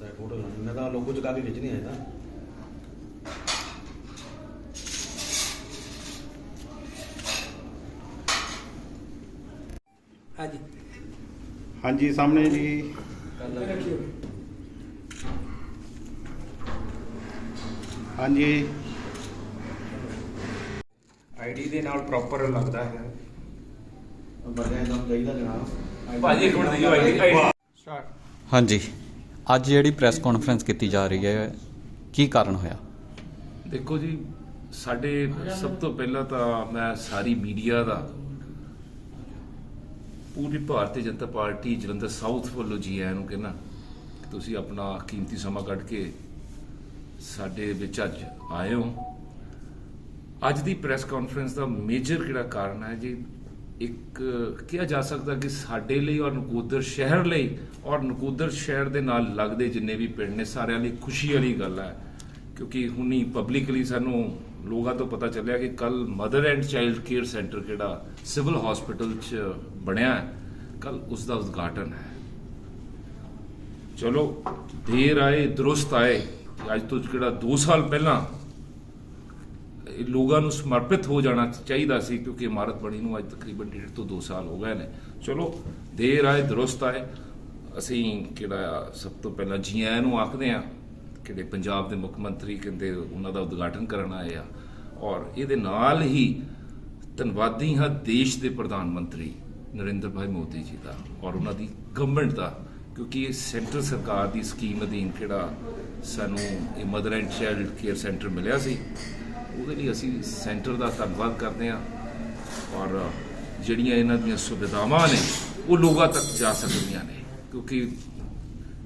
ਬਸ ਇਹ ਫੋਟੋ ਲਾਣੀ ਮੈਂ ਤਾਂ ਲੋਗੋ ਚਕਾ ਕੇ ਵਿੱਚ ਨਹੀਂ ਆਇਆ ਤਾਂ। ਹਾਂਜੀ। ਹਾਂਜੀ ਸਾਹਮਣੇ ਜੀ। ਹਾਂਜੀ। ਆਈਡੀ ਦੇ ਨਾਲ ਪ੍ਰੋਪਰ ਲੱਗਦਾ ਹੈ। ਬੰਦਿਆਂ ਦਾ ਨਾਮ ਚਾਹੀਦਾ ਜਨਾਬ। ਭਾਜੀ ਇੱਕ ਮਿੰਟ ਦਿਓ ਆਈਡੀ ਸਟਾਰਟ ਹਾਂਜੀ। ਅੱਜ ਜਿਹੜੀ ਪ੍ਰੈਸ ਕਾਨਫਰੰਸ ਕੀਤੀ ਜਾ ਰਹੀ ਹੈ, ਕੀ ਕਾਰਨ ਹੋਇਆ? ਦੇਖੋ ਜੀ, ਸਾਡੇ ਸਭ ਤੋਂ ਪਹਿਲਾਂ ਤਾਂ ਮੈਂ ਸਾਰੀ ਮੀਡੀਆ ਦਾ, ਪੂਰੀ ਭਾਰਤੀ ਜਨਤਾ ਪਾਰਟੀ ਜਲੰਧਰ ਸਾਊਥ ਵੱਲੋਂ ਜੀ ਆਇਆਂ ਨੂੰ ਕਹਿੰਦਾ ਤੁਸੀਂ ਆਪਣਾ ਕੀਮਤੀ ਸਮਾਂ ਕੱਢ ਕੇ ਸਾਡੇ ਵਿੱਚ ਅੱਜ ਆਏ ਹੋ। ਅੱਜ ਦੀ ਪ੍ਰੈਸ ਕਾਨਫਰੰਸ ਦਾ ਮੇਜਰ ਕਿਹੜਾ ਕਾਰਨ ਹੈ ਜੀ? ਇੱਕ ਕਿਹਾ ਜਾ ਸਕਦਾ ਕਿ ਸਾਡੇ ਲਈ ਔਰ ਨਕੋਦਰ ਸ਼ਹਿਰ ਲਈ ਔਰ ਨਕੋਦਰ ਸ਼ਹਿਰ ਦੇ ਨਾਲ ਲੱਗਦੇ ਜਿੰਨੇ ਵੀ ਪਿੰਡ ਨੇ, ਸਾਰਿਆਂ ਲਈ ਖੁਸ਼ੀ ਵਾਲੀ ਗੱਲ ਹੈ। ਕਿਉਂਕਿ ਹੁਣੀ ਪਬਲਿਕਲੀ ਸਾਨੂੰ ਲੋਕਾਂ ਤੋਂ ਪਤਾ ਚੱਲਿਆ ਕਿ ਕੱਲ mother and child care centre ਕਿਹੜਾ ਸਿਵਲ ਹਸਪੀਟਲ 'ਚ ਬਣਿਆ ਕੱਲ ਉਸ ਦਾ ਉਦਘਾਟਨ ਹੈ। ਚਲੋ, ਦੇਰ ਆਏ, ਦਰੁਸਤ ਆਏ ਅੱਜ ਤੋਂ ਕਿਹੜਾ 2 ਸਾਲ ਪਹਿਲਾਂ ਲੋਕਾਂ ਨੂੰ ਸਮਰਪਿਤ ਹੋ ਜਾਣਾ ਚਾਹੀਦਾ ਸੀ, ਕਿਉਂਕਿ ਇਮਾਰਤ ਬਣੀ ਨੂੰ ਅੱਜ ਤਕਰੀਬਨ ਡੇਢ ਤੋਂ 2 ਸਾਲ ਹੋ ਗਏ ਨੇ। ਚਲੋ, ਦੇਰ ਆਏ, ਦਰੁਸਤ ਆਏ। ਅਸੀਂ ਕਿਹੜਾ ਸਭ ਤੋਂ ਪਹਿਲਾਂ ਜੀ ਆਇਆਂ ਨੂੰ ਆਖਦੇ ਆ ਕਿਹੜੇ ਪੰਜਾਬ ਦੇ ਮੁੱਖ ਮੰਤਰੀ ਕਹਿੰਦੇ ਉਹਨਾਂ ਦਾ ਉਦਘਾਟਨ ਕਰਨ ਆਏ ਆ। ਔਰ ਇਹਦੇ ਨਾਲ ਹੀ ਧੰਨਵਾਦੀ ਹਾਂ ਦੇਸ਼ ਦੇ ਪ੍ਰਧਾਨ ਮੰਤਰੀ ਨਰਿੰਦਰ ਭਾਈ ਮੋਦੀ ਜੀ ਦਾ ਔਰ ਉਹਨਾਂ ਦੀ ਗਵਰਨਮੈਂਟ ਦਾ, ਕਿਉਂਕਿ ਇਹ ਸੈਂਟਰ ਸਰਕਾਰ ਦੀ ਸਕੀਮ ਅਧੀਨ ਕਿਹੜਾ ਸਾਨੂੰ ਇਹ mother and child care centre ਮਿਲਿਆ ਸੀ। ਉਹਦੇ ਲਈ ਅਸੀਂ ਸੈਂਟਰ ਦਾ ਧੰਨਵਾਦ ਕਰਦੇ ਹਾਂ। ਔਰ ਜਿਹੜੀਆਂ ਇਹਨਾਂ ਦੀਆਂ ਸੁਵਿਧਾਵਾਂ ਨੇ, ਉਹ ਲੋਕਾਂ ਤੱਕ ਜਾ ਸਕਦੀਆਂ ਨੇ। ਕਿਉਂਕਿ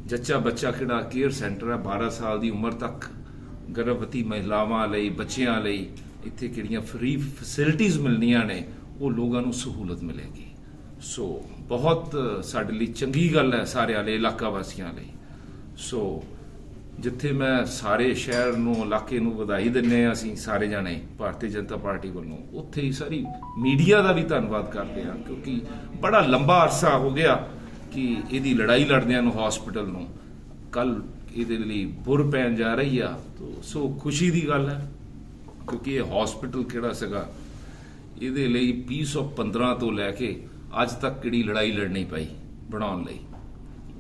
ਜੱਚਾ ਬੱਚਾ ਕਿਹੜਾ ਕੇਅਰ ਸੈਂਟਰ ਹੈ 12 ਸਾਲ ਦੀ ਉਮਰ ਤੱਕ ਗਰਭਵਤੀ ਮਹਿਲਾਵਾਂ ਲਈ, ਬੱਚਿਆਂ ਲਈ ਇੱਥੇ ਕਿਹੜੀਆਂ ਫ੍ਰੀ ਫੈਸਿਲਿਟੀਆਂ ਮਿਲਣੀਆਂ ਨੇ, ਉਹ ਲੋਕਾਂ ਨੂੰ ਸਹੂਲਤ ਮਿਲੇਗੀ। ਸੋ ਬਹੁਤ ਸਾਡੇ ਲਈ ਚੰਗੀ ਗੱਲ ਹੈ ਸਾਰਿਆਂ ਵਾਲੇ ਇਲਾਕਾ ਵਾਸੀਆਂ ਲਈ। ਸੋ ਜਿੱਥੇ ਮੈਂ ਸਾਰੇ ਸ਼ਹਿਰ ਨੂੰ, ਇਲਾਕੇ ਨੂੰ ਵਧਾਈ ਦਿੰਨੇ ਆ, ਅਸੀਂ ਸਾਰੇ ਜਾਣੇ ਭਾਰਤੀ ਜਨਤਾ ਪਾਰਟੀ ਵੱਲੋਂ, ਉੱਥੇ ਹੀ ਸਾਰੀ ਮੀਡੀਆ ਦਾ ਵੀ ਧੰਨਵਾਦ ਕਰਦੇ ਆ ਕਿਉਂਕਿ ਬੜਾ ਲੰਬਾ ਅਰਸਾ ਹੋ ਗਿਆ ਕਿ ਇਹਦੀ ਲੜਾਈ ਲੜਦਿਆਂ ਨੂੰ ਹਸਪੀਟਲ ਨੂੰ। ਕੱਲ ਇਹਦੇ ਲਈ ਬੁਰ ਪੈਣ ਜਾ ਰਹੀ ਆ ਸੋ ਖੁਸ਼ੀ ਦੀ ਗੱਲ ਹੈ, ਕਿਉਂਕਿ ਇਹ ਹਸਪੀਟਲ ਕਿਹੜਾ ਸੀਗਾ? ਇਹਦੇ ਲਈ 2015 ਤੋਂ ਲੈ ਕੇ ਅੱਜ ਤੱਕ ਕਿਹੜੀ ਲੜਾਈ ਲੜਨੀ ਪਈ ਬਣਾਉਣ ਲਈ।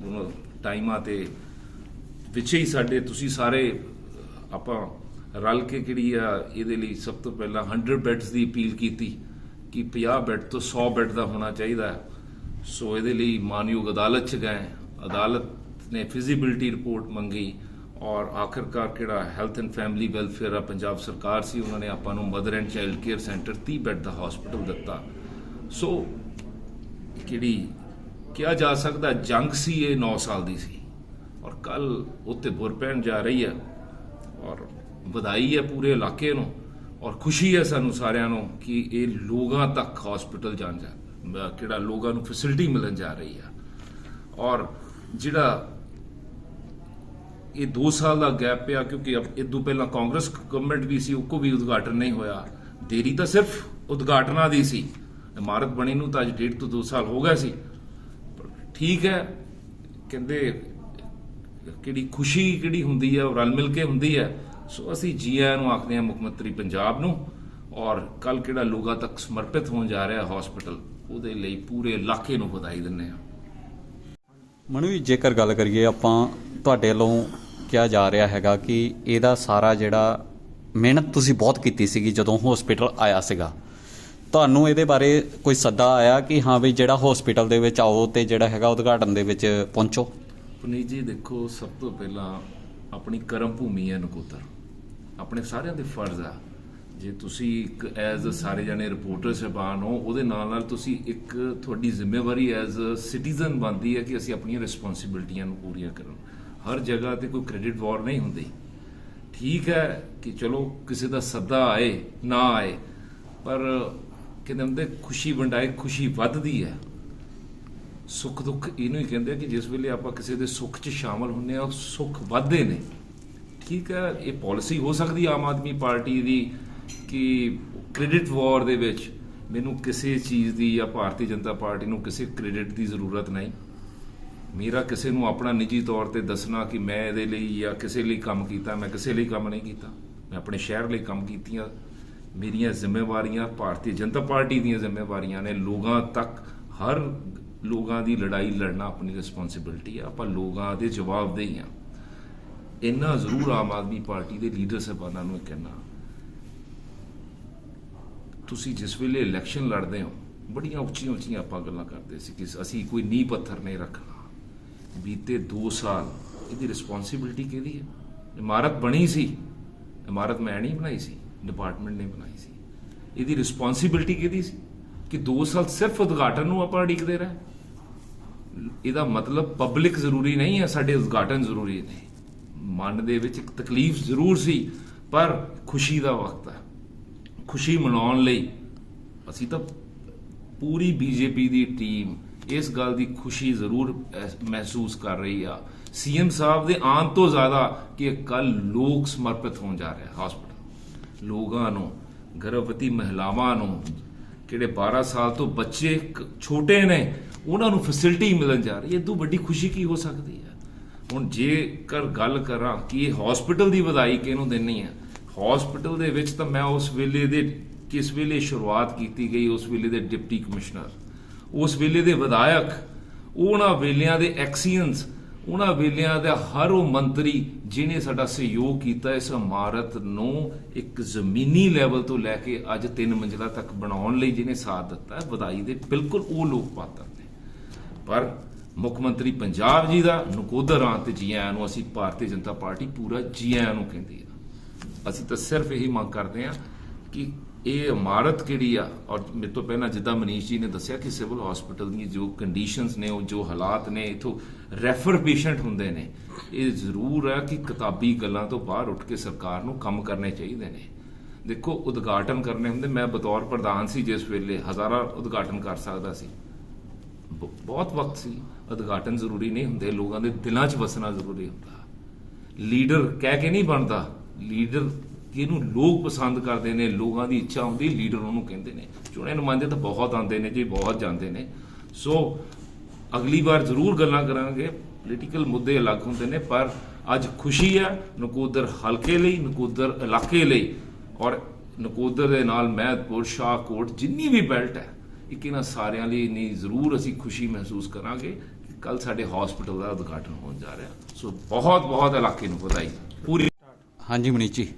ਉਹ ਟਾਈਮਾਂ ਤੇ ਪਿੱਛੇ ਹੀ ਸਾਡੇ ਤੁਸੀਂ ਸਾਰੇ, ਆਪਾਂ ਰਲ ਕੇ ਕਿਹੜੀ ਆ, ਇਹਦੇ ਲਈ ਸਭ ਤੋਂ ਪਹਿਲਾਂ 100 ਬੈੱਡਸ ਦੀ ਅਪੀਲ ਕੀਤੀ ਕਿ 50 ਬੈੱਡ ਤੋਂ 100 ਬੈੱਡ ਦਾ ਹੋਣਾ ਚਾਹੀਦਾ ਸੋ ਇਹਦੇ ਲਈ ਮਾਨਯੋਗ ਅਦਾਲਤ ਚ ਗਏ, ਅਦਾਲਤ ਨੇ ਫਿਜ਼ੀਬਿਲਟੀ ਰਿਪੋਰਟ ਮੰਗੀ ਔਰ ਆਖਰਕਾਰ ਕਿਹੜਾ ਹੈਲਥ ਐਂਡ ਫੈਮਿਲੀ ਵੈਲਫੇਅਰ ਆ, ਪੰਜਾਬ ਸਰਕਾਰ ਸੀ, ਉਹਨਾਂ ਨੇ ਆਪਾਂ ਨੂੰ mother and child care centre 30 bed the hospital ਦਿੱਤਾ। ਸੋ ਕਿਹੜੀ, ਕਿਹਾ ਜਾ ਸਕਦਾ ਜੰਗ ਸੀ, ਇਹ 9 ਸਾਲ ਦੀ ਸੀ। ਕੱਲ ਉੱਤੇ ਬੁਰ ਪੈਣ ਜਾ ਰਹੀ ਹੈ ਔਰ ਵਧਾਈ ਹੈ ਪੂਰੇ ਇਲਾਕੇ ਨੂੰ ਔਰ ਖੁਸ਼ੀ ਹੈ ਸਾਨੂੰ ਸਾਰਿਆਂ ਨੂੰ ਕਿ ਇਹ ਲੋਕਾਂ ਤੱਕ ਹਸਪੀਟਲ ਜਾਣ ਜਾ ਕਿਹੜਾ ਲੋਕਾਂ ਨੂੰ ਫੈਸਿਲਿਟੀ ਮਿਲਣ ਜਾ ਰਹੀ ਆ ਔਰ ਜਿਹੜਾ ਇਹ 2 ਸਾਲ ਦਾ ਗੈਪ ਪਿਆ ਕਿਉਂਕਿ ਅਬ ਤੋਂ ਪਹਿਲਾਂ ਕਾਂਗਰਸ ਗਵਰਨਮੈਂਟ ਵੀ ਸੀ ਉਹ ਕੋ ਵੀ ਉਦਘਾਟਨ ਨਹੀਂ ਹੋਇਆ। ਦੇਰੀ ਤਾਂ ਸਿਰਫ ਉਦਘਾਟਨਾਂ ਦੀ ਸੀ। ਇਮਾਰਤ ਬਣੀ ਨੂੰ ਤਾਂ ਅੱਜ ਡੇਢ ਤੋਂ 2 ਸਾਲ ਹੋ ਗਿਆ ਸੀ। ਪਰ ਠੀਕ ਹੈ, ਕਹਿੰਦੇ ਕਿਹੜੀ ਖੁਸ਼ੀ ਕਿਹੜੀ ਹੁੰਦੀ ਹੈ, ਉਹ ਰਲ ਮਿਲ ਕੇ ਹੁੰਦੀ ਹੈ। ਸੋ ਅਸੀਂ ਜੀ ਆਇਆਂ ਨੂੰ ਆਖਦੇ ਹਾਂ, ਮੁੱਖ ਮੰਤਰੀ ਪੰਜਾਬ ਨੂੰ, ਔਰ ਕੱਲ ਕਿਹੜਾ ਲੋਕਾਂ ਤੱਕ ਸਮਰਪਿਤ ਹੋਣ ਜਾ ਰਿਹਾ ਹਸਪੀਟਲ ਉਹਦੇ ਲਈ ਪੂਰੇ ਇਲਾਕੇ ਨੂੰ ਵਧਾਈ ਦਿੰਦੇ ਹਾਂ। ਮਨੂ ਜੀ, ਜੇਕਰ ਗੱਲ ਕਰੀਏ, ਆਪਾਂ ਤੁਹਾਡੇ ਵੱਲੋਂ ਕਿਹਾ ਜਾ ਰਿਹਾ ਹੈਗਾ ਕਿ ਇਹਦਾ ਸਾਰਾ ਜਿਹੜਾ ਮਿਹਨਤ ਤੁਸੀਂ ਬਹੁਤ ਕੀਤੀ ਸੀਗੀ ਜਦੋਂ ਹਸਪੀਟਲ ਆਇਆ ਸੀਗਾ। ਤੁਹਾਨੂੰ ਇਹਦੇ ਬਾਰੇ ਕੋਈ ਸੱਦਾ ਆਇਆ ਕਿ ਹਾਂ ਵੀ ਜਿਹੜਾ ਹਸਪੀਟਲ ਦੇ ਵਿੱਚ ਆਓ ਤੇ ਜਿਹੜਾ ਹੈਗਾ ਉਦਘਾਟਨ ਦੇ ਵਿੱਚ ਪਹੁੰਚੋ? ਪੁਨੀਤ ਜੀ, ਦੇਖੋ, ਸਭ ਤੋਂ ਪਹਿਲਾਂ ਆਪਣੀ ਕਰਮ ਭੂਮੀ ਹੈ ਨਕੋਦਰ। ਆਪਣੇ ਸਾਰਿਆਂ ਦੇ ਫਰਜ਼ ਆ। ਜੇ ਤੁਸੀਂ ਇੱਕ ਐਜ਼ ਸਾਰੇ ਜਣੇ ਰਿਪੋਰਟਰ ਸਹਿਬਾਨ ਹੋ, ਉਹਦੇ ਨਾਲ ਨਾਲ ਤੁਸੀਂ ਇੱਕ ਤੁਹਾਡੀ ਜ਼ਿੰਮੇਵਾਰੀ ਐਜ਼ ਅ ਸਿਟੀਜ਼ਨ ਬਣਦੀ ਹੈ ਕਿ ਅਸੀਂ ਆਪਣੀਆਂ ਰਿਸਪੌਂਸਿਬਿਲਟੀਆਂ ਨੂੰ ਪੂਰੀਆਂ ਕਰਨ। ਹਰ ਜਗ੍ਹਾ ਤੇ ਕੋਈ ਕ੍ਰੈਡਿਟ ਵਾਰ ਨਹੀਂ ਹੁੰਦੀ। ਠੀਕ ਹੈ ਕਿ ਚਲੋ, ਕਿਸੇ ਦਾ ਸੱਦਾ ਆਏ, ਨਾ ਆਏ, ਪਰ ਕਹਿੰਦੇ ਹੁੰਦੇ ਖੁਸ਼ੀ ਵੰਡਾਏ, ਖੁਸ਼ੀ ਵੱਧਦੀ ਹੈ। ਸੁੱਖ ਦੁੱਖ ਇਹਨੂੰ ਹੀ ਕਹਿੰਦੇ ਆ ਕਿ ਜਿਸ ਵੇਲੇ ਆਪਾਂ ਕਿਸੇ ਦੇ ਸੁੱਖ 'ਚ ਸ਼ਾਮਲ ਹੁੰਨੇ ਆ ਸੁੱਖ ਵੱਧਦੇ ਨੇ। ਠੀਕ ਹੈ, ਇਹ ਪਾਲਿਸੀ ਹੋ ਸਕਦੀ ਆਮ ਆਦਮੀ ਪਾਰਟੀ ਦੀ ਕਿ ਕ੍ਰੈਡਿਟ ਵਾਰ ਦੇ ਵਿੱਚ ਮੈਨੂੰ ਕਿਸੇ ਚੀਜ਼ ਦੀ ਜਾਂ ਭਾਰਤੀ ਜਨਤਾ ਪਾਰਟੀ ਨੂੰ ਕਿਸੇ ਕ੍ਰੈਡਿਟ ਦੀ ਜ਼ਰੂਰਤ ਨਹੀਂ। ਮੇਰਾ ਕਿਸੇ ਨੂੰ ਆਪਣਾ ਨਿੱਜੀ ਤੌਰ ਤੇ ਦੱਸਣਾ ਕਿ ਮੈਂ ਇਹਦੇ ਲਈ ਜਾਂ ਕਿਸੇ ਲਈ ਕੰਮ ਕੀਤਾ, ਮੈਂ ਕਿਸੇ ਲਈ ਕੰਮ ਨਹੀਂ ਕੀਤਾ। ਮੈਂ ਆਪਣੇ ਸ਼ਹਿਰ ਲਈ ਕੰਮ ਕੀਤੀਆਂ। ਮੇਰੀਆਂ ਜ਼ਿੰਮੇਵਾਰੀਆਂ ਭਾਰਤੀ ਜਨਤਾ ਪਾਰਟੀ ਦੀਆਂ ਜ਼ਿੰਮੇਵਾਰੀਆਂ ਨੇ। ਲੋਕਾਂ ਤੱਕ ਹਰ ਲੋਕਾਂ ਦੀ ਲੜਾਈ ਲੜਨਾ ਆਪਣੀ ਰਿਸਪੌਂਸਿਬਿਲਟੀ ਆ। ਆਪਾਂ ਲੋਕਾਂ ਦੇ ਜਵਾਬਦੇਹੀ ਆ। ਇੰਨਾ ਜ਼ਰੂਰ ਆਮ ਆਦਮੀ ਪਾਰਟੀ ਦੇ ਲੀਡਰ ਸਾਹਿਬਾਨਾਂ ਨੂੰ ਇਹ ਕਹਿਣਾ। ਤੁਸੀਂ ਜਿਸ ਵੇਲੇ ਇਲੈਕਸ਼ਨ ਲੜਦੇ ਹੋ, ਬੜੀਆਂ ਉੱਚੀਆਂ ਉੱਚੀਆਂ ਆਪਾਂ ਗੱਲਾਂ ਕਰਦੇ ਸੀ ਕਿ ਅਸੀਂ ਕੋਈ ਨੀਂਹ ਪੱਥਰ ਨਹੀਂ ਰੱਖਣਾ। ਬੀਤੇ 2 ਸਾਲ ਇਹਦੀ ਰਿਸਪੌਂਸਿਬਿਲਟੀ ਕਿਹਦੀ ਹੈ? ਇਮਾਰਤ ਬਣੀ ਸੀ। ਇਮਾਰਤ ਮੈਂ ਨਹੀਂ ਬਣਾਈ ਸੀ ਡਿਪਾਰਟਮੈਂਟ ਨੇ ਬਣਾਈ ਸੀ। ਇਹਦੀ ਰਿਸਪੌਂਸਿਬਿਲਟੀ ਕਿਹਦੀ ਸੀ? ਕਿ 2 ਸਾਲ ਸਿਰਫ ਉਦਘਾਟਨ ਨੂੰ ਆਪਾਂ ਉਡੀਕਦੇ ਰਹੇ। ਇਹਦਾ ਮਤਲਬ ਪਬਲਿਕ ਜ਼ਰੂਰੀ ਨਹੀਂ ਹੈ, ਸਾਡੇ ਉਦਘਾਟਨ ਜ਼ਰੂਰੀ ਨੇ ਮਨ ਦੇ ਵਿੱਚ ਇੱਕ ਤਕਲੀਫ ਜ਼ਰੂਰ ਸੀ, ਪਰ ਖੁਸ਼ੀ ਦਾ ਵਕਤ ਹੈ। ਖੁਸ਼ੀ ਮਨਾਉਣ ਲਈ ਅਸੀਂ ਤਾਂ ਪੂਰੀ ਬੀਜੇਪੀ ਦੀ ਟੀਮ ਇਸ ਗੱਲ ਦੀ ਖੁਸ਼ੀ ਜ਼ਰੂਰ ਮਹਿਸੂਸ ਕਰ ਰਹੀ ਆ। ਸੀਐਮ ਸਾਹਿਬ ਦੇ ਆਉਣ ਤੋਂ ਜ਼ਿਆਦਾ ਕਿ ਕੱਲ ਲੋਕ ਸਮਰਪਿਤ ਹੋਣ ਜਾ ਰਿਹਾ ਹਸਪੀਟਲ ਲੋਕਾਂ ਨੂੰ, ਗਰਭਵਤੀ ਮਹਿਲਾਵਾਂ ਨੂੰ, ਕਿਹੜੇ 12 ਸਾਲ ਤੋਂ ਬੱਚੇ ਛੋਟੇ ਨੇ ਉਹਨਾਂ ਨੂੰ ਫੈਸਿਲਿਟੀ ਮਿਲਣ ਜਾ ਰਹੀ ਹੈ। ਇਹ ਤੋਂ ਵੱਡੀ ਖੁਸ਼ੀ ਕੀ ਹੋ ਸਕਦੀ ਹੈ? ਹੁਣ ਜੇਕਰ ਗੱਲ ਕਰਾਂ ਕਿ ਇਹ ਹਸਪੀਟਲ ਦੀ ਵਧਾਈ ਕਿਹਨੂੰ ਦੇਣੀ ਹੈ? ਹਸਪੀਟਲ ਦੇ ਵਿੱਚ ਤਾਂ ਮੈਂ ਉਸ ਵੇਲੇ ਦੇ, ਕਿਸ ਵੇਲੇ ਸ਼ੁਰੂਆਤ ਕੀਤੀ ਗਈ? ਉਸ ਵੇਲੇ ਦੇ ਡਿਪਟੀ ਕਮਿਸ਼ਨਰ, ਉਸ ਵੇਲੇ ਦੇ ਵਿਧਾਇਕ, ਉਹਨਾਂ ਵੇਲਿਆਂ ਦੇ ਐਕਸੀਅੰਸ ਉਹਨਾਂ ਵੇਲਿਆਂ ਦਾ ਹਰ ਉਹ ਮੰਤਰੀ ਜਿਨੇ ਸਾਡਾ ਸਹਿਯੋਗ ਕੀਤਾ ਇਸ ਇਮਾਰਤ ਨੂੰ ਇੱਕ ਜ਼ਮੀਨੀ ਲੈਵਲ ਤੋਂ ਲੈ ਕੇ ਅੱਜ ਤਿੰਨ ਮੰਜ਼ਿਲਾ ਤੱਕ ਬਣਾਉਣ ਲਈ ਜਿਨੇ ਸਾਥ ਦਿੱਤਾ ਵਧਾਈ ਦੇ ਬਿਲਕੁਲ ਉਹ ਲੋਕ ਪਾਤਰ। ਪਰ ਮੁੱਖ ਮੰਤਰੀ ਪੰਜਾਬ ਜੀ ਦਾ ਨਕੋਦਰ ਆਂ ਤੇ ਜੀ ਆਇਆਂ ਨੂੰ ਅਸੀਂ ਭਾਰਤੀ ਜਨਤਾ ਪਾਰਟੀ ਪੂਰਾ ਜੀ ਆਇਆਂ ਨੂੰ ਕਹਿੰਦੀ ਆ। ਅਸੀਂ ਤਾਂ ਸਿਰਫ ਇਹੀ ਮੰਗ ਕਰਦੇ ਆ ਕਿ ਇਹ ਇਮਾਰਤ ਕਿਹੜੀ ਆ? ਔਰ ਮੇਰੇ ਤੋਂ ਪਹਿਲਾਂ ਜਿੱਦਾਂ ਮਨੀਸ਼ ਜੀ ਨੇ ਦੱਸਿਆ ਕਿ ਸਿਵਲ ਹਸਪੀਟਲ ਦੀਆਂ ਜੋ ਕੰਡੀਸ਼ਨਸ ਨੇ, ਉਹ ਜੋ ਹਾਲਾਤ ਨੇ, ਇਥੋਂ ਰੈਫਰ ਪੇਸ਼ੈਂਟ ਹੁੰਦੇ ਨੇ, ਇਹ ਜ਼ਰੂਰ ਆ ਕਿ ਕਿਤਾਬੀ ਗੱਲਾਂ ਤੋਂ ਬਾਹਰ ਉੱਠ ਕੇ ਸਰਕਾਰ ਨੂੰ ਕੰਮ ਕਰਨੇ ਚਾਹੀਦੇ ਨੇ। ਦੇਖੋ, ਉਦਘਾਟਨ ਕਰਨੇ ਹੁੰਦੇ, ਮੈਂ ਬਤੌਰ ਪ੍ਰਧਾਨ ਸੀ, ਜਿਸ ਵੇਲੇ ਹਜ਼ਾਰਾਂ ਉਦਘਾਟਨ ਕਰ ਸਕਦਾ ਸੀ। ਬਹੁਤ ਵਕਤ ਸੀ, ਉਦਘਾਟਨ ਜ਼ਰੂਰੀ ਨਹੀਂ ਹੁੰਦੇ, ਲੋਕਾਂ ਦੇ ਦਿਲਾਂ 'ਚ ਵਸਣਾ ਜ਼ਰੂਰੀ ਹੁੰਦਾ। ਲੀਡਰ ਕਹਿ ਕੇ ਨਹੀਂ ਬਣਦਾ, ਲੀਡਰ ਕਿਹਨੂੰ ਲੋਕ ਪਸੰਦ ਕਰਦੇ ਨੇ, ਲੋਕਾਂ ਦੀ ਇੱਛਾ ਹੁੰਦੀ, ਲੀਡਰ ਉਹਨੂੰ ਕਹਿੰਦੇ ਨੇ। ਚੁਣੇ ਨੁਮਾਇੰਦੇ ਤਾਂ ਬਹੁਤ ਆਉਂਦੇ ਨੇ ਜੀ, ਬਹੁਤ ਜਾਂਦੇ ਨੇ। ਸੋ, ਅਗਲੀ ਵਾਰ ਜ਼ਰੂਰ ਗੱਲਾਂ ਕਰਾਂਗੇ ਪੋਲੀਟੀਕਲ ਮੁੱਦੇ ਅਲੱਗ ਹੁੰਦੇ ਨੇ, ਪਰ ਅੱਜ ਖੁਸ਼ੀ ਹੈ ਨਕੋਦਰ ਹਲਕੇ ਲਈ, ਨਕੋਦਰ ਇਲਾਕੇ ਲਈ। ਔਰ ਨਕੋਦਰ ਦੇ ਨਾਲ ਮਹਿਦਪੁਰ ਸ਼ਾਹਕੋਟ, ਜਿੰਨੀ ਵੀ ਬੈਲਟ ਹੈ ਇੱਕ ਇਹਨਾਂ ਸਾਰਿਆਂ ਲਈ ਨਹੀਂ ਜ਼ਰੂਰ ਅਸੀਂ ਖੁਸ਼ੀ ਮਹਿਸੂਸ ਕਰਾਂਗੇ ਕਿ ਕੱਲ ਸਾਡੇ ਹਸਪੀਟਲ ਦਾ ਉਦਘਾਟਨ ਹੋਣ ਜਾ ਰਿਹਾ। ਸੋ ਬਹੁਤ ਬਹੁਤ ਇਲਾਕੇ ਨੂੰ ਵਧਾਈ। ਪੂਰੀ ਹਾਂਜੀ ਮਨੀਸ਼ ਜੀ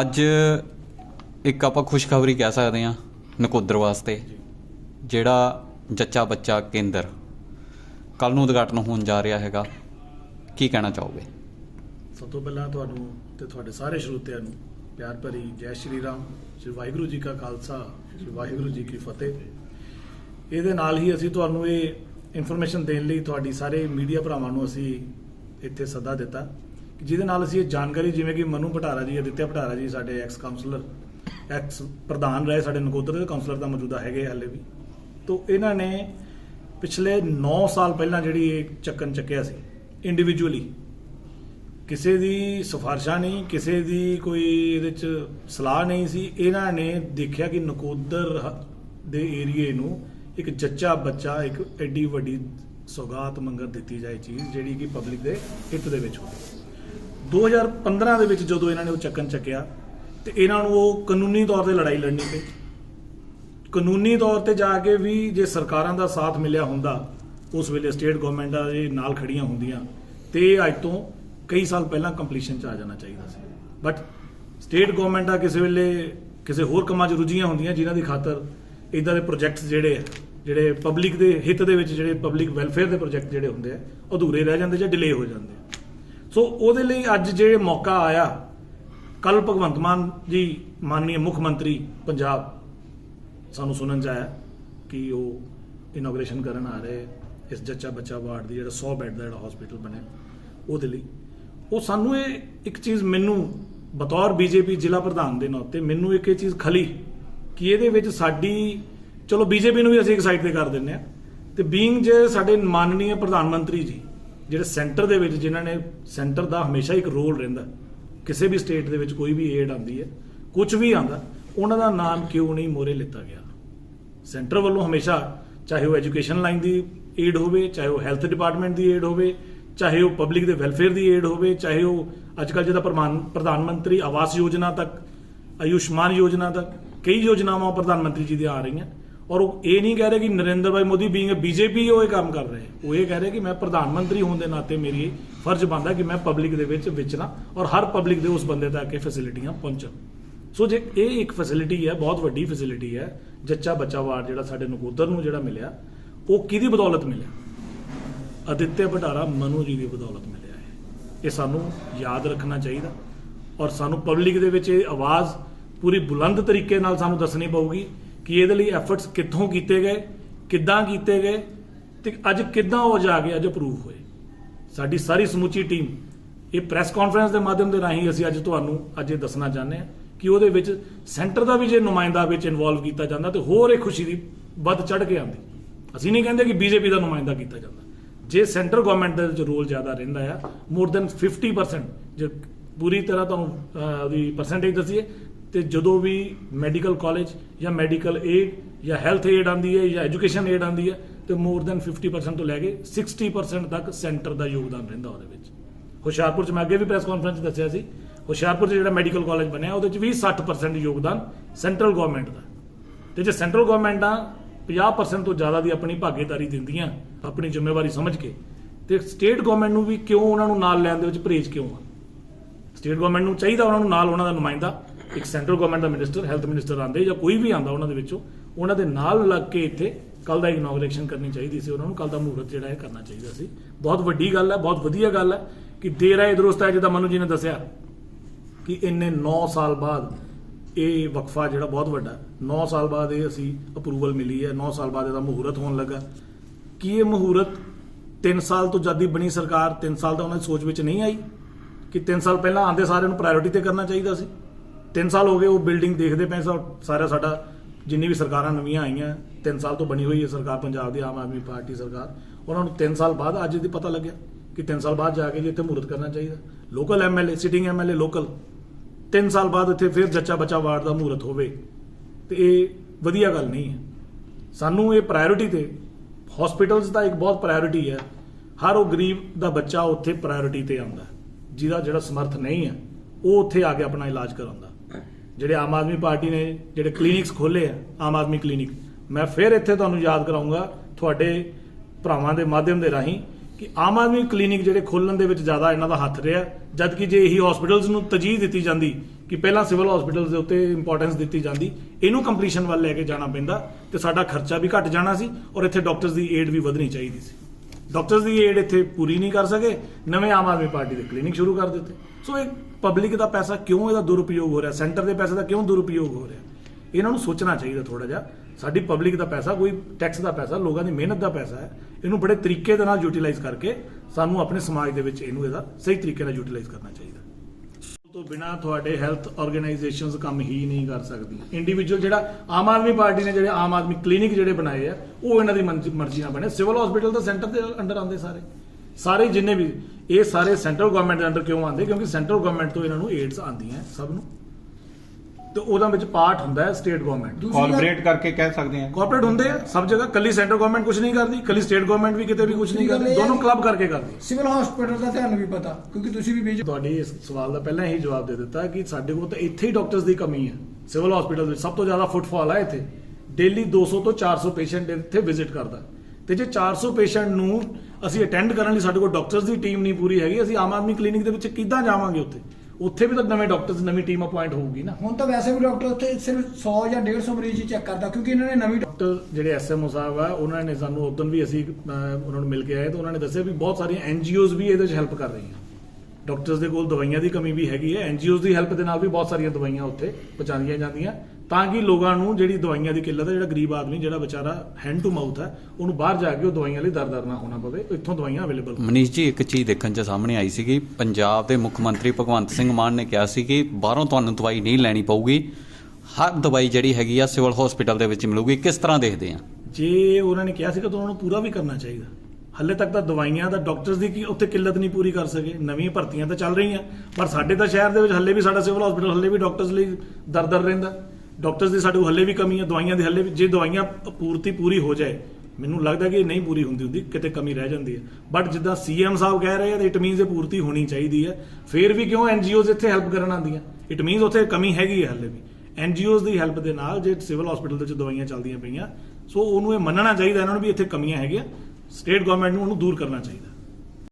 ਅੱਜ ਇੱਕ ਆਪਾਂ ਖੁਸ਼ਖਬਰੀ ਕਹਿ ਸਕਦੇ ਹਾਂ ਨਕੋਦਰ ਵਾਸਤੇ ਜਿਹੜਾ ਜੱਚਾ ਬੱਚਾ ਕੇਂਦਰ ਕੱਲ ਨੂੰ ਉਦਘਾਟਨ ਹੋਣ ਜਾ ਰਿਹਾ ਹੈਗਾ। ਕੀ ਕਹਿਣਾ ਚਾਹੋਗੇ? ਸਭ ਤੋਂ ਪਹਿਲਾਂ ਤੁਹਾਨੂੰ ਤੇ ਤੁਹਾਡੇ ਸਾਰੇ ਸਰੋਤਿਆਂ ਨੂੰ ਪਿਆਰ ਭਰੀ ਜੈ ਸ਼੍ਰੀ ਰਾਮ, ਸ਼੍ਰੀ ਵਾਹਿਗੁਰੂ ਜੀ ਕਾ ਖਾਲਸਾ, ਸ਼੍ਰੀ ਵਾਹਿਗੁਰੂ ਜੀ ਕੀ ਫਤਿਹ। ਇਹਦੇ ਨਾਲ ਹੀ ਅਸੀਂ ਤੁਹਾਨੂੰ ਇਹ ਇਨਫੋਰਮੇਸ਼ਨ ਦੇਣ ਲਈ ਤੁਹਾਡੀ ਸਾਰੇ ਮੀਡੀਆ ਭਰਾਵਾਂ ਨੂੰ ਅਸੀਂ ਇੱਥੇ ਸੱਦਾ ਦਿੱਤਾ ਕਿ ਜਿਹਦੇ ਨਾਲ ਅਸੀਂ ਇਹ ਜਾਣਕਾਰੀ, ਜਿਵੇਂ ਕਿ ਮਨੂ ਭਟਾਰਾ ਜੀ, ਅਦਿੱਤਿਆ ਭਟਾਰਾ ਜੀ, ਸਾਡੇ ਐਕਸ ਕਾਉਂਸਲਰ ਐਕਸ ਪ੍ਰਧਾਨ ਰਹੇ ਸਾਡੇ ਨਕੋਦਰ ਦੇ ਕਾਉਂਸਲਰ ਦਾ ਮੌਜੂਦਾ ਹੈਗੇ ਹਾਲੇ ਵੀ। ਤੋਂ ਇਹਨਾਂ ਨੇ ਪਿਛਲੇ 9 ਸਾਲ ਪਹਿਲਾਂ ਜਿਹੜੀ ਇਹ ਚੱਕਨ ਚੱਕਿਆ ਸੀ ਇੰਡੀਵਿਜੂਅਲੀ ਕਿਸੇ ਦੀ ਸਿਫਾਰਿਸ਼ਾਂ ਨਹੀਂ, ਕਿਸੇ ਦੀ ਕੋਈ ਇਹਦੇ ਚ ਸਲਾਹ ਨਹੀਂ ਸੀ। ਇਹਨਾਂ ਨੇ ਦੇਖਿਆ ਕਿ ਨਕੋਦਰ ਦੇ ਏਰੀਏ ਨੂੰ ਇੱਕ ਜੱਚਾ ਬੱਚਾ, ਇੱਕ ਐਡੀ ਵੱਡੀ ਸੌਗਾਤ ਮੰਗਰ ਦਿੱਤੀ ਜਾਏ ਚੀਜ਼, ਜਿਹੜੀ ਕਿ ਪਬਲਿਕ ਦੇ ਹਿੱਤ ਦੇ ਵਿੱਚ ਹੋਵੇ। 2015 ਦੇ ਵਿੱਚ ਜਦੋਂ ਇਹਨਾਂ ਨੇ ਉਹ ਚੱਕਨ ਚੱਕਿਆ, ਤੇ ਇਹਨਾਂ ਨੂੰ ਉਹ ਕਾਨੂੰਨੀ ਤੌਰ ਤੇ ਲੜਾਈ ਲੜਨੀ ਪਈ। ਕਾਨੂੰਨੀ ਤੌਰ ਤੇ ਜਾ ਕੇ ਵੀ ਜੇ ਸਰਕਾਰਾਂ ਦਾ ਸਾਥ ਮਿਲਿਆ ਹੁੰਦਾ, ਉਸ ਵੇਲੇ ਸਟੇਟ ਗਵਰਨਮੈਂਟਾਂ ਦੇ ਨਾਲ ਖੜੀਆਂ ਹੁੰਦੀਆਂ, ਤੇ ਇਹ ਅੱਜ ਤੋਂ ਕਈ ਸਾਲ ਪਹਿਲਾਂ ਕੰਪਲੀਸ਼ਨ ਚ ਆ ਜਾਣਾ ਚਾਹੀਦਾ ਸੀ। ਬਟ ਸਟੇਟ ਗਵਰਨਮੈਂਟਾਂ ਕਿਸੇ ਵੇਲੇ ਕਿਸੇ ਹੋਰ ਕੰਮਾਂ 'ਚ ਰੁੱਝੀਆਂ ਹੁੰਦੀਆਂ ਜਿਨ੍ਹਾਂ ਦੀ ਖਾਤਰ ਇਦਾਂ ਦੇ ਪ੍ਰੋਜੈਕਟਸ ਜਿਹੜੇ ਆ, ਜਿਹੜੇ ਪਬਲਿਕ ਦੇ ਹਿੱਤ ਦੇ ਵਿੱਚ ਜਿਹੜੇ ਪਬਲਿਕ ਵੈਲਫੇਅਰ ਦੇ ਪ੍ਰੋਜੈਕਟ ਜਿਹੜੇ ਹੁੰਦੇ ਆ, ਅਧੂਰੇ ਰਹਿ ਜਾਂਦੇ ਜਾਂ ਡਿਲੇ ਹੋ ਜਾਂਦੇ ਸੋ ਉਹਦੇ ਲਈ ਅੱਜ ਜੇ ਮੌਕਾ ਆਇਆ ਕੱਲ ਭਗਵੰਤ ਮਾਨ ਜੀ ਮਾਨਨੀय ਮੁੱਖ ਮੰਤਰੀ ਪੰਜਾਬ ਸਾਨੂੰ ਸੁਣਨ ਚ ਆਇਆ ਕਿ ਉਹ ਇਨੋਗ੍ਰੇਸ਼ਨ ਕਰਨ ਆ ਰਹੇ, ਇਸ ਜੱਚਾ ਬੱਚਾ ਵਾਰਡ ਦੀ ਜਿਹੜਾ 100 ਬੈੱਡ ਦਾ ਜਿਹੜਾ ਹਸਪੀਟਲ ਬਣਿਆ, ਉਹਦੇ ਲਈ ਉਹ ਸਾਨੂੰ ਇਹ ਇੱਕ ਚੀਜ਼ ਮੈਨੂੰ ਬਤੌਰ ਬੀਜੇਪੀ ਜ਼ਿਲ੍ਹਾ ਪ੍ਰਧਾਨ ਦੇ ਨਾਤੇ ਮੈਨੂੰ ਇੱਕ ਇਹ ਚੀਜ਼ ਖਲੀ ਕਿ ਇਹਦੇ ਵਿੱਚ ਸਾਡੀ, ਚਲੋ ਬੀਜੇਪੀ ਨੂੰ ਵੀ ਅਸੀਂ ਇੱਕ ਸਾਈਡ ਤੇ ਕਰ ਦਿੰਨੇ ਆ ਤੇ ਬੀਇੰਗ ਜੇ ਸਾਡੇ ਮਾਨਨੀय ਪ੍ਰਧਾਨ ਮੰਤਰੀ ਜੀ, ਜਿਹੜੇ ਸੈਂਟਰ ਦੇ ਵਿੱਚ ਜਿਨ੍ਹਾਂ ਨੇ ਸੈਂਟਰ ਦਾ ਹਮੇਸ਼ਾ ਇੱਕ ਰੋਲ ਰਹਿੰਦਾ, ਕਿਸੇ ਵੀ ਸਟੇਟ ਦੇ ਵਿੱਚ ਕੋਈ ਵੀ ਏਡ ਆਉਂਦੀ ਹੈ ਕੁਝ ਵੀ ਆਉਂਦਾ, ਉਹਨਾਂ ਦਾ ਨਾਮ ਕਿਉਂ ਨਹੀਂ ਮੋਰੇ ਲਿੱਤਾ ਗਿਆ? ਸੈਂਟਰ ਵੱਲੋਂ ਹਮੇਸ਼ਾ ਚਾਹੇ ਉਹ ਐਜੂਕੇਸ਼ਨ ਲਾਈਨ ਦੀ ਏਡ ਹੋਵੇ, ਚਾਹੇ ਉਹ ਹੈਲਥ ਡਿਪਾਰਟਮੈਂਟ ਦੀ ਏਡ ਹੋਵੇ ਚਾਹੇ ਉਹ ਪਬਲਿਕ ਦੇ ਵੈਲਫੇਅਰ ਦੀ ਏਡ ਹੋਵੇ, ਚਾਹੇ ਉਹ ਅੱਜਕੱਲ ਜਿਹਦਾ ਪ੍ਰਮਾਨ, ਪ੍ਰਧਾਨ ਮੰਤਰੀ ਆਵਾਸ ਯੋਜਨਾ ਤੱਕ, ਆਯੁਸ਼ਮਾਨ ਯੋਜਨਾ ਤੱਕ, ਕਈ ਯੋਜਨਾਵਾਂ ਪ੍ਰਧਾਨ ਮੰਤਰੀ ਜੀ ਦੀਆਂ ਆ ਰਹੀਆਂ। ਔਰ ਉਹ ਇਹ ਨਹੀਂ ਕਹਿ ਰਹੇ ਕਿ ਨਰਿੰਦਰ ਭਾਈ ਮੋਦੀ ਬੀਇੰਗ ਅ ਬੀਜੇਪੀ ਉਹ ਇਹ ਕੰਮ ਕਰ ਰਹੇ। ਉਹ ਇਹ ਕਹਿ ਰਹੇ ਕਿ ਮੈਂ ਪ੍ਰਧਾਨ ਮੰਤਰੀ ਹੋਣ ਦੇ ਨਾਤੇ ਮੇਰੀ ਫਰਜ਼ ਬਣਦਾ ਕਿ ਮੈਂ ਪਬਲਿਕ ਦੇ ਵਿੱਚ ਵਿਚਰਾਂ ਔਰ ਹਰ ਪਬਲਿਕ ਦੇ ਉਸ ਬੰਦੇ ਤੱਕ ਇਹ ਫੈਸਿਲਿਟੀਆਂ ਪਹੁੰਚਣ। ਸੋ ਜੇ ਇਹ ਇੱਕ ਫੈਸਿਲਿਟੀ ਹੈ, ਬਹੁਤ ਵੱਡੀ ਫੈਸਿਲਿਟੀ ਹੈ, ਜੱਚਾ ਬੱਚਾ ਵਾਰਡ ਜਿਹੜਾ ਸਾਡੇ ਨਕੋਦਰ ਨੂੰ ਜਿਹੜਾ ਮਿਲਿਆ, ਉਹ ਕਿਹਦੀ ਬਦੌਲਤ ਮਿਲਿਆ? ਅਦਿੱਤਿਆ ਭਟਾਰਾ ਮਨੂ ਜੀ ਦੀ ਬਦੌਲਤ ਮਿਲਿਆ ਹੈ। ਇਹ ਸਾਨੂੰ ਯਾਦ ਰੱਖਣਾ ਚਾਹੀਦਾ ਔਰ ਸਾਨੂੰ ਪਬਲਿਕ ਦੇ ਵਿੱਚ ਇਹ ਆਵਾਜ਼ ਪੂਰੀ ਬੁਲੰਦ ਤਰੀਕੇ ਨਾਲ ਸਾਨੂੰ ਦੱਸਣੀ ਪਊਗੀ ਕਿ ਇਹਦੇ ਲਈ ਐਫਰਟਸ ਕਿੱਥੋਂ ਕੀਤੇ ਗਏ, ਕਿੱਦਾਂ ਕੀਤੇ ਗਏ ਤੇ ਅੱਜ ਕਿੱਦਾਂ ਉਹ ਜਾ ਕੇ ਅੱਜ ਅਪਰੂਵ ਹੋਏ। ਸਾਡੀ ਸਾਰੀ ਸਮੁੱਚੀ ਟੀਮ ਇਹ ਪ੍ਰੈਸ ਕਾਨਫਰੰਸ ਦੇ ਮਾਧਿਅਮ ਦੇ ਰਾਹੀਂ ਅਸੀਂ ਅੱਜ ਤੁਹਾਨੂੰ ਅੱਜ ਇਹ ਦੱਸਣਾ ਚਾਹੁੰਦੇ ਹਾਂ ਕਿ ਉਹਦੇ ਵਿੱਚ ਸੈਂਟਰ ਦਾ ਵੀ ਜੇ ਨੁਮਾਇੰਦਾ ਵਿੱਚ ਇਨਵੋਲਵ ਕੀਤਾ ਜਾਂਦਾ ਤੇ ਹੋਰ ਇਹ ਖੁਸ਼ੀ ਦੀ ਵੱਧ ਚੜ ਕੇ ਆਉਂਦੀ। ਅਸੀਂ ਨਹੀਂ ਕਹਿੰਦੇ ਕਿ ਬੀਜੇਪੀ ਦਾ ਨੁਮਾਇੰਦਾ ਕੀਤਾ ਜਾਂਦਾ। ਜੇ ਸੈਂਟਰ ਗਵਰਨਮੈਂਟ ਦੇ ਵਿੱਚ ਰੋਲ ਜ਼ਿਆਦਾ ਰਹਿੰਦਾ ਆ ਮੋਰ ਦੈਨ 50% ਜੇ ਪੂਰੀ ਤਰ੍ਹਾਂ ਤੁਹਾਨੂੰ ਉਹਦੀ ਪਰਸੈਂਟੇਜ ਦੱਸੀਏ, ਤੇ ਜਦੋਂ ਵੀ ਮੈਡੀਕਲ ਕਾਲਜ ਜਾਂ ਮੈਡੀਕਲ ਏਡ ਜਾਂ ਹੈਲਥ ਏਡ ਆਂਦੀ ਹੈ ਜਾਂ ਐਜੂਕੇਸ਼ਨ ਏਡ ਆਂਦੀ ਹੈ, ਤੇ ਮੋਰ ਦੈਨ 50% ਤੋਂ ਲੈ ਕੇ 60% ਤੱਕ ਸੈਂਟਰ ਦਾ ਯੋਗਦਾਨ ਰਹਿੰਦਾ ਉਹਦੇ ਵਿੱਚ। ਹੁਸ਼ਿਆਰਪੁਰ ਚ ਮੈਂ ਅੱਗੇ ਵੀ ਪ੍ਰੈਸ ਕਾਨਫਰੰਸ ਦੱਸਿਆ ਸੀ, ਹੁਸ਼ਿਆਰਪੁਰ 'ਚ ਜਿਹੜਾ ਮੈਡੀਕਲ ਕਾਲਜ ਬਣਿਆ, ਉਹਦੇ 'ਚ ਵੀ 60% ਯੋਗਦਾਨ ਸੈਂਟਰਲ ਗਵਰਨਮੈਂਟ ਦਾ। ਤੇ ਜੇ ਸੈਂਟਰਲ ਗਵਰਨਮੈਂਟਾਂ 50% ਤੋਂ ਜ਼ਿਆਦਾ ਦੀ ਆਪਣੀ ਭਾਗੀਦਾਰੀ ਦਿੰਦੀਆਂ, ਆਪਣੀ ਜ਼ਿੰਮੇਵਾਰੀ ਸਮਝ ਕੇ। ਤੇ ਸਟੇਟ ਗਵਰਨਮੈਂਟ ਨੂੰ ਵੀ ਕਿਉਂ ਉਹਨਾਂ ਨੂੰ ਨਾਲ ਲੈਣ ਦੇ ਵਿੱਚ ਪਰਹੇਜ਼ ਕਿਉਂ ਆ? ਸਟੇਟ ਗਵਰਨਮੈਂਟ ਨੂੰ ਚਾਹੀਦਾ ਉਹਨਾਂ ਨੂੰ ਨਾਲ, ਉਹਨਾਂ ਦਾ ਨੁਮਾਇੰਦਾ। ਇੱਕ ਸੈਂਟਰਲ ਗਵਰਨਮੈਂਟ ਦਾ ਮਿਨਿਸਟਰ ਹੈਲਥ ਮਿਨਿਸਟਰ ਆਂਦੇ ਜਾਂ ਕੋਈ ਵੀ ਆਂਦਾ ਉਹਨਾਂ ਦੇ ਵਿੱਚੋਂ, ਉਹਨਾਂ ਦੇ ਨਾਲ ਲੱਗ ਕੇ ਇੱਥੇ ਕੱਲ ਦਾ ਇਨੋਗਰੇਸ਼ਨ ਕਰਨੀ ਚਾਹੀਦੀ ਸੀ, ਉਹਨਾਂ ਨੂੰ ਕੱਲ ਦਾ ਮਹੂਰਤ ਜਿਹੜਾ ਹੈ ਕਰਨਾ ਚਾਹੀਦਾ ਸੀ। ਬਹੁਤ ਵੱਡੀ ਗੱਲ ਹੈ, ਬਹੁਤ ਵਧੀਆ ਗੱਲ ਹੈ ਕਿ ਦੇਰ ਆਏ, ਦਰੁਸਤ ਹੈ ਜਿੱਦਾਂ ਮਨੂ ਜੀ ਨੇ ਦੱਸਿਆ ਕਿ ਇੰਨੇ 9 ਸਾਲ ਬਾਅਦ ਇਹ ਵਕਫਾ ਜਿਹੜਾ ਬਹੁਤ ਵੱਡਾ 9 ਸਾਲ ਬਾਅਦ ਇਹ ਅਸੀਂ ਅਪਰੂਵਲ ਮਿਲੀ ਹੈ। 9 ਸਾਲ ਬਾਅਦ ਇਹਦਾ ਮਹੂਰਤ ਹੋਣ ਲੱਗਾ ਕੀ ਇਹ ਮਹੂਰਤ 3 ਸਾਲ ਤੋਂ ਜਦ ਦੀ ਬਣੀ ਸਰਕਾਰ 3 ਸਾਲ ਦਾ ਉਹਨਾਂ ਦੀ ਸੋਚ ਵਿੱਚ ਨਹੀਂ ਆਈ ਕਿ 3 ਸਾਲ ਪਹਿਲਾਂ ਆਂਦੇ ਸਾਰਿਆਂ ਨੂੰ ਪ੍ਰਾਇੋਰਟੀ ਤੇ ਕਰਨਾ ਚਾਹੀਦਾ ਸੀ? 3 ਸਾਲ ਹੋ ਗਏ ਉਹ ਬਿਲਡਿੰਗ ਦੇਖਦੇ ਪਏ ਸਾਰਾ ਸਾਡਾ ਜਿੰਨੀ ਵੀ ਸਰਕਾਰਾਂ ਨਵੀਆਂ ਆਈਆਂ 3 ਸਾਲ ਤੋਂ ਬਣੀ ਹੋਈ ਹੈ ਸਰਕਾਰ, ਪੰਜਾਬ ਦੀ ਆਮ ਆਦਮੀ ਪਾਰਟੀ ਸਰਕਾਰ। ਉਹਨਾਂ ਨੂੰ 3 ਸਾਲ ਬਾਅਦ ਅੱਜ ਦੀ ਪਤਾ ਲੱਗਿਆ ਕਿ 3 ਸਾਲ ਬਾਅਦ ਜਾ ਕੇ ਜੇ ਇੱਥੇ ਮਹੂਰਤ ਕਰਨਾ ਚਾਹੀਦਾ। Local MLA sitting MLA local 3 ਸਾਲ ਬਾਅਦ ਇੱਥੇ ਫਿਰ ਜੱਚਾ ਬੱਚਾ ਵਾਰਡ ਦਾ ਮਹੂਰਤ ਹੋਵੇ, ਤੇ ਇਹ ਵਧੀਆ ਗੱਲ ਨਹੀਂ ਹੈ। ਸਾਨੂੰ ਇਹ ਪ੍ਰਾਇੋਰਟੀ ਤੇ ਹਸਪੀਟਲਸ ਦਾ ਇੱਕ ਬਹੁਤ ਪ੍ਰਾਇੋਰਟੀ ਹੈ। ਹਰ ਉਹ ਗਰੀਬ ਦਾ ਬੱਚਾ ਉੱਥੇ ਪ੍ਰਾਇੋਰਟੀ ਤੇ ਆਉਂਦਾ ਜਿਹਦਾ ਜਿਹੜਾ ਸਮਰਥ ਨਹੀਂ ਹੈ, ਉਹ ਉੱਥੇ ਆ ਕੇ ਆਪਣਾ ਇਲਾਜ ਕਰਾਉਂਦਾ ਜਿਹੜੇ ਆਮ ਆਦਮੀ ਪਾਰਟੀ ਨੇ, ਜਿਹੜੇ ਕਲੀਨਿਕਸ ਖੋਲੇ ਆ, ਆਮ ਆਦਮੀ ਕਲੀਨਿਕ ਮੈਂ ਫਿਰ ਇੱਥੇ ਤੁਹਾਨੂੰ ਯਾਦ ਕਰਾਉਂਗਾ ਤੁਹਾਡੇ ਭਰਾਵਾਂ ਦੇ ਮਾਧਿਅਮ ਦੇ ਰਾਹੀਂ ਕਿ ਆਮ ਆਦਮੀ ਕਲੀਨਿਕ ਜਿਹੜੇ ਖੋਲਣ ਦੇ ਵਿੱਚ ਜ਼ਿਆਦਾ ਇਹਨਾਂ ਦਾ ਹੱਥ ਰਿਹਾ, ਜਦਕਿ ਜੇ ਇਹੀ ਹਸਪੀਟਲਸ ਨੂੰ ਤਰਜੀਹ ਦਿੱਤੀ ਜਾਂਦੀ, ਕਿ ਪਹਿਲਾਂ ਸਿਵਲ ਹਸਪੀਟਲਸ ਦੇ ਉੱਤੇ ਇੰਪੋਰਟੈਂਸ ਦਿੱਤੀ ਜਾਂਦੀ, ਇਹਨੂੰ ਕੰਪਲੀਸ਼ਨ ਵੱਲ ਲੈ ਕੇ ਜਾਣਾ ਪੈਂਦਾ ਤੇ ਸਾਡਾ ਖਰਚਾ ਵੀ ਘਟ ਜਾਣਾ ਸੀ ਔਰ ਇੱਥੇ ਡਾਕਟਰਸ ਦੀ ਏਡ ਵੀ ਵਧਣੀ ਚਾਹੀਦੀ ਸੀ। ਡਾਕਟਰਸ ਦੀ ਏਡ ਇੱਥੇ ਪੂਰੀ ਨਹੀਂ ਕਰ ਸਕੇ, ਨਵੇਂ ਆਮ ਆਦਮੀ ਪਾਰਟੀ ਦੇ ਕਲੀਨਿਕ ਸ਼ੁਰੂ ਕਰ ਦਿੱਤੇ। ਸੋ ਇਹ ਪਬਲਿਕ ਦਾ ਪੈਸਾ ਕਿਉਂ ਇਹਦਾ ਦੁਰਉਪਯੋਗ ਹੋ ਰਿਹਾ? ਸੈਂਟਰ ਦੇ ਪੈਸੇ ਦਾ ਕਿਉਂ ਦੁਰਉਪਯੋਗ ਹੋ ਰਿਹਾ? ਇਹਨਾਂ ਨੂੰ ਸੋਚਣਾ ਚਾਹੀਦਾ ਥੋੜਾ ਜਿਹਾ। ਸਾਡੀ ਪਬਲਿਕ ਦਾ ਪੈਸਾ, ਕੋਈ ਟੈਕਸ ਦਾ ਪੈਸਾ, ਲੋਕਾਂ ਦੀ ਮਿਹਨਤ ਦਾ ਪੈਸਾ ਹੈ। ਇਹਨੂੰ ਬੜੇ ਤਰੀਕੇ ਦੇ ਨਾਲ ਯੂਟਿਲਾਈਜ਼ ਕਰਕੇ ਸਾਨੂੰ ਆਪਣੇ ਸਮਾਜ ਦੇ ਵਿੱਚ ਇਹਨੂੰ ਇਹਦਾ ਸਹੀ ਤਰੀਕੇ ਨਾਲ ਯੂਟਿਲਾਈਜ਼ ਕਰਨਾ ਚਾਹੀਦਾ। ਤੋਂ ਬਿਨਾ ਤੁਹਾਡੇ ਹੈਲਥ ਆਰਗੇਨਾਈਜੇਸ਼ਨਸ ਕੰਮ ਹੀ ਨਹੀਂ ਕਰ ਸਕਦੀ ਇੰਡੀਵਿਜੂਅਲ ਜਿਹੜਾ ਆਮ ਆਦਮੀ ਪਾਰਟੀ ਨੇ ਜਿਹੜੇ ਆਮ ਆਦਮੀ ਕਲੀਨਿਕ ਜਿਹੜੇ ਬਣਾਏ ਆ, ਉਹ ਇਹਨਾਂ ਦੀ ਮਰਜ਼ੀ ਨਾਲ ਬਣੇ। ਸਿਵਲ ਹਸਪੀਟਲ ਤਾਂ ਸੈਂਟਰ ਦੇ ਅੰਡਰ ਆਉਂਦੇ ਸਾਰੇ। ਸਾਰੇ ਜਿੰਨੇ ਵੀ, ਇਹ ਸਾਰੇ ਸੈਂਟਰ ਗਵਰਨਮੈਂਟ ਦੇ ਅੰਡਰ ਕਿਉਂ ਆਉਂਦੇ? ਕਿਉਂਕਿ ਸੈਂਟਰ ਗਵਰਨਮੈਂਟ ਤੋਂ ਇਹਨਾਂ ਨੂੰ ਏਡਸ ਆਉਂਦੀਆਂ, ਸਭ ਨੂੰ। ਤੇ ਉਹਦਾ ਵਿੱਚ ਪਾਰਟ ਹੁੰਦਾ ਹੈ ਸਟੇਟ ਗਵਰਨਮੈਂਟ ਕੋਲਬਰੇਟ ਕਰਕੇ ਕਹਿ ਸਕਦੇ ਹਾਂ। ਕਾਰਪੋਰੇਟ ਹੁੰਦੇ ਆ ਸਭ ਜਗ੍ਹਾ ਕੱਲੀ ਸੈਂਟਰ ਗਵਰਨਮੈਂਟ ਕੁਝ ਨਹੀਂ ਕਰਦੀ ਕੱਲੀ ਸਟੇਟ ਗਵਰਨਮੈਂਟ ਵੀ ਕਿਤੇ ਵੀ ਕੁਝ ਨਹੀਂ ਕਰਦੀ ਦੋਨੋਂ ਕਲੱਬ ਕਰਕੇ ਕਰਦੀ। ਸਿਵਲ ਹਸਪੀਟਲ ਦਾ ਤੁਹਾਨੂੰ ਵੀ ਪਤਾ ਕਿਉਂਕਿ ਤੁਸੀਂ ਵੀ ਬੀਜ। ਤੁਹਾਡੀ ਇਸ ਸਵਾਲ ਦਾ ਪਹਿਲਾਂ ਹੀ ਜਵਾਬ ਦੇ ਦਿੱਤਾ ਕਿ ਸਾਡੇ ਕੋਲ ਤਾਂ ਇੱਥੇ ਹੀ ਡਾਕਟਰਸ ਦੀ ਕਮੀ ਹੈ ਸਿਵਲ ਹਸਪੀਟਲ ਵਿੱਚ। ਸਭ ਤੋਂ ਜ਼ਿਆਦਾ ਫੁੱਟਫਾਲ ਹੈ ਇੱਥੇ। ਡੇਲੀ 200 ਤੋਂ 400 ਪੇਸ਼ੈਂਟ ਇੱਥੇ ਵਿਜ਼ਿਟ ਕਰਦਾ। ਤੇ ਜੇ 400 ਪੇਸ਼ੈਂਟ ਨੂੰ ਅਸੀਂ ਅਟੈਂਡ ਕਰਨ ਲਈ ਸਾਡੇ ਕੋਲ ਡਾਕਟਰਸ ਦੀ ਟੀਮ ਨਹੀਂ ਪੂਰੀ ਹੈਗੀ ਅਸੀਂ ਆਮ ਆਦਮੀ ਕਲੀਨਿਕ ਦੇ ਵਿੱਚ ਕਿੱਦਾਂ ਜਾਵਾਂਗੇ ਉੱਥੇ? ਉੱਥੇ ਵੀ ਤਾਂ ਨਵੇਂ ਡਾਕਟਰਸ ਨਵੀਂ ਟੀਮ ਅਪਾਇੰਟ ਹੋਊਗੀ ਨਾ। ਹੁਣ ਤਾਂ ਵੈਸੇ ਵੀ ਡਾਕਟਰ ਉੱਥੇ ਸਿਰਫ 100 ਜਾਂ 150 ਮਰੀਜ਼ ਹੀ ਚੈੱਕ ਕਰਦਾ ਕਿਉਂਕਿ ਇਹਨਾਂ ਨੇ ਨਵੀਂ ਡਾਕਟਰ ਜਿਹੜੇ ਐਸਐਮਓ ਸਾਹਿਬ ਆ ਉਹਨਾਂ ਨੇ ਸਾਨੂੰ ਉਦੋਂ ਵੀ ਅਸੀਂ ਉਹਨਾਂ ਨੂੰ ਮਿਲ ਕੇ ਆਏ ਤਾਂ ਉਹਨਾਂ ਨੇ ਦੱਸਿਆ ਵੀ ਬਹੁਤ ਸਾਰੀਆਂ ਐਨਜੀਓਜ਼ ਵੀ ਇਹਦੇ 'ਚ ਹੈਲਪ ਕਰ ਰਹੀਆਂ। ਡਾਕਟਰਸ ਦੇ ਕੋਲ ਦਵਾਈਆਂ ਦੀ ਕਮੀ ਵੀ ਹੈਗੀ ਹੈ ਐਨਜੀਓਜ਼ ਦੀ ਹੈਲਪ ਦੇ ਨਾਲ ਵੀ ਬਹੁਤ ਸਾਰੀਆਂ ਦਵਾਈਆਂ ਉੱਥੇ ਪਹੁੰਚਾਈਆਂ ਜਾਂਦੀਆਂ। ਤਾਂ ਕਿ ਲੋਕਾਂ ਨੂੰ ਜਿਹੜੀ ਦਵਾਈਆਂ ਦੀ ਕਿੱਲਤ ਹੈ ਜਿਹੜਾ ਗਰੀਬ ਆਦਮੀ ਜਿਹੜਾ ਵਿਚਾਰਾ ਹੈਂਡ ਟੂ ਮਾਊਥ ਹੈ ਉਹਨੂੰ ਬਾਹਰ ਜਾ ਕੇ ਉਹ ਦਵਾਈਆਂ ਲਈ ਦਰ-ਦਰ ਨਾ ਹੋਣਾ ਪਵੇ ਇੱਥੋਂ ਦਵਾਈਆਂ ਅਵੇਲੇਬਲ ਮਨੀਸ਼ ਜੀ ਇੱਕ ਚੀਜ਼ ਦੇਖਣ 'ਚ ਸਾਹਮਣੇ ਆਈ ਸੀਗੀ ਪੰਜਾਬ ਦੇ ਮੁੱਖ ਮੰਤਰੀ ਭਗਵੰਤ ਸਿੰਘ ਮਾਨ ਨੇ ਕਿਹਾ ਸੀ ਕਿ ਬਾਹਰੋਂ ਤੁਹਾਨੂੰ ਦਵਾਈ ਨਹੀਂ ਲੈਣੀ ਪਊਗੀ ਹਰ ਦਵਾਈ ਜਿਹੜੀ ਹੈਗੀ ਆ ਸਿਵਲ ਹਸਪੀਟਲ ਦੇ ਵਿੱਚ ਮਿਲੂਗੀ ਕਿਸ ਤਰ੍ਹਾਂ ਦੇਖਦੇ ਆ? ਜੇ ਉਹਨਾਂ ਨੇ ਕਿਹਾ ਸੀਗਾ ਤਾਂ ਉਹਨਾਂ ਨੂੰ ਪੂਰਾ ਵੀ ਕਰਨਾ ਚਾਹੀਦਾ। ਹੱਲੇ ਤੱਕ ਤਾਂ ਦਵਾਈਆਂ ਦਾ ਡਾਕਟਰਸ ਦੀ ਕੀ ਉੱਥੇ ਕਿੱਲਤ ਨਹੀਂ ਪੂਰੀ ਕਰ ਸਕੇ ਨਵੀਆਂ ਭਰਤੀਆਂ ਤਾਂ ਚੱਲ ਰਹੀਆਂ ਪਰ ਸਾਡੇ ਤਾਂ ਸ਼ਹਿਰ ਦੇ ਵਿੱਚ ਹੱਲੇ ਵੀ ਸਾਡਾ ਸਿਵਲ ਹਸਪੀਟਲ ਹੱਲੇ ਵੀ ਡਾਕਟਰਸ ਲਈ ਦਰ-ਦਰ ਰਹਿੰਦਾ। ਡਾਕਟਰਸ ਦੀ ਸਾਡੇ ਕੋਲ ਹੱਲੇ ਵੀ ਕਮੀ ਹੈ ਦਵਾਈਆਂ ਦੀ ਹੱਲੇ ਵੀ, ਜੇ ਦਵਾਈਆਂ ਪੂਰਤੀ ਪੂਰੀ ਹੋ ਜਾਏ, ਮੈਨੂੰ ਲੱਗਦਾ ਕਿ ਇਹ ਨਹੀਂ ਪੂਰੀ ਹੁੰਦੀ ਹੁੰਦੀ, ਕਿਤੇ ਕਮੀ ਰਹਿ ਜਾਂਦੀ ਹੈ। ਬਟ ਜਿੱਦਾਂ ਸੀਐਮ ਸਾਹਿਬ ਕਹਿ ਰਹੇ ਆ ਇਟ ਮੀਨਸ ਇਹ ਪੂਰਤੀ ਹੋਣੀ ਚਾਹੀਦੀ ਹੈ, ਫਿਰ ਵੀ ਕਿਉਂ ਐਨਜੀਓਜ਼ ਇੱਥੇ ਹੈਲਪ ਕਰਨ ਆਉਂਦੀਆਂ? ਇਟ ਮੀਨਸ ਉੱਥੇ ਕਮੀ ਹੈਗੀ ਹੈ ਹੱਲੇ ਵੀ। ਐਨਜੀਓਜ਼ ਦੀ ਹੈਲਪ ਦੇ ਨਾਲ ਜੇ ਸਿਵਲ ਹਸਪੀਟਲ ਦੇ ਵਿੱਚ ਦਵਾਈਆਂ ਚੱਲਦੀਆਂ ਪਈਆਂ, ਸੋ ਉਹਨੂੰ ਇਹ ਮੰਨਣਾ ਚਾਹੀਦਾ ਇਹਨਾਂ ਨੂੰ ਵੀ ਇੱਥੇ ਕਮੀਆਂ ਹੈਗੀਆਂ ਸਟੇਟ ਗਵਰਨਮੈਂਟ ਨੂੰ ਉਹਨੂੰ ਦੂਰ ਕਰਨਾ ਚਾਹੀਦਾ।